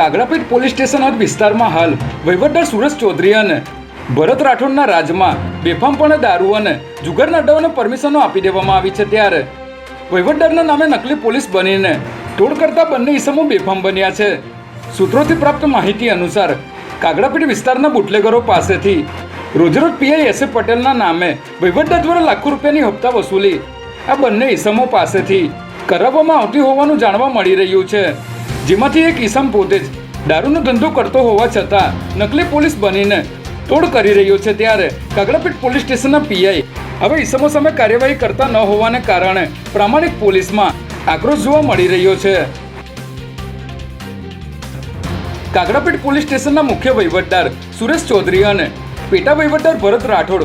Kagdapith police station હદ વિસ્તારમાં હાલ વહીવટદાર સુરજ ચૌધરી અને ભરત રાઠોડના રાજમાં બેફામપણે દારૂ અને જુગારના અડ્ડાઓને પરમિશનો આપી દેવામાં આવી છે ત્યારે વહીવટદારના નામે નકલી પોલીસ બનીને તોડ કરતા બંને ઈસમો બેફામ બન્યા છે. સૂત્રોથી પ્રાપ્ત માહિતી અનુસાર કાગડાપીઠ વિસ્તારના બુટલેગરો પાસેથી રોજરોજ પીઆઈ એસ પટેલના નામે વહીવટદાર દ્વારા લાખો રૂપિયાની હપ્તા વસૂલી આ બંને ઈસમો પાસેથી કરાવવામાં આવતી હોવાનું જાણવા મળી રહ્યું છે. જેમાંથી એક ઈસમ પોતે જ દારૂનો ધંધો કરતો હોવા છતાં નકલી પોલીસ બનીને તોડ કરી રહ્યો છે ત્યારે કાગડાપીઠ પોલીસ સ્ટેશનના પીઆઈ હવે ઈસમો સામે કાર્યવાહી કરતા ન હોવાને કારણે પ્રામાણિક પોલીસમાં આક્રોશ જોવા મળી રહ્યો છે. કાગડાપીઠ પોલીસ સ્ટેશનના મુખ્ય વહીવટદાર સુરેશ ચૌધરી અને પેટા વહીવટદાર ભરત રાઠોડ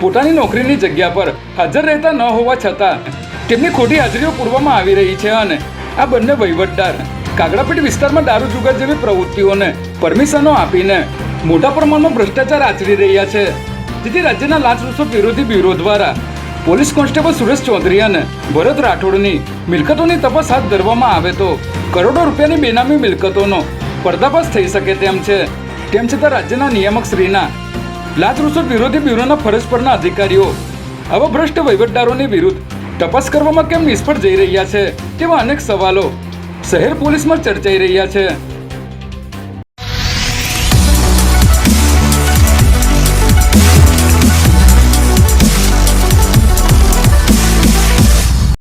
પોતાની નોકરીની જગ્યા પર હાજર રહેતા ન હોવા છતાં તેમની ખોટી હાજરીઓ પૂરવામાં આવી રહી છે અને આ બંને વહીવટદાર કાગડાપીઠ વિસ્તારમાં દારૂ જુગાર જેવી પ્રવૃત્તિઓને પરમિશનો આપીને મોટા પ્રમાણમાં ભ્રષ્ટાચાર આચરી રહ્યા છે. જેથી રાજ્યના લાંચ રૂશ્વત વિરોધી બ્યુરો દ્વારા પોલીસ કોન્સ્ટેબલ સુરેશ ચૌધરી અને ભરત રાઠોડની મિલકતોની તપાસ હાથ ધરવામાં આવે તો કરોડો રૂપિયાની બેનામી મિલકતોનો પર્દાફાશ થઈ શકે તેમ છે. તેમ છતાં રાજ્યના નિયામક શ્રીના લાંચ રૂશ્વત વિરોધી બ્યુરોના ફરજ પરના અધિકારીઓ આવા ભ્રષ્ટ વહીવટદારોની વિરુદ્ધ તપાસ કરવામાં કેમ નિષ્ફળ જઈ રહ્યા છે તેવા અનેક સવાલો શહેર પોલીસમાં ચર્ચાઈ રહ્યા છે.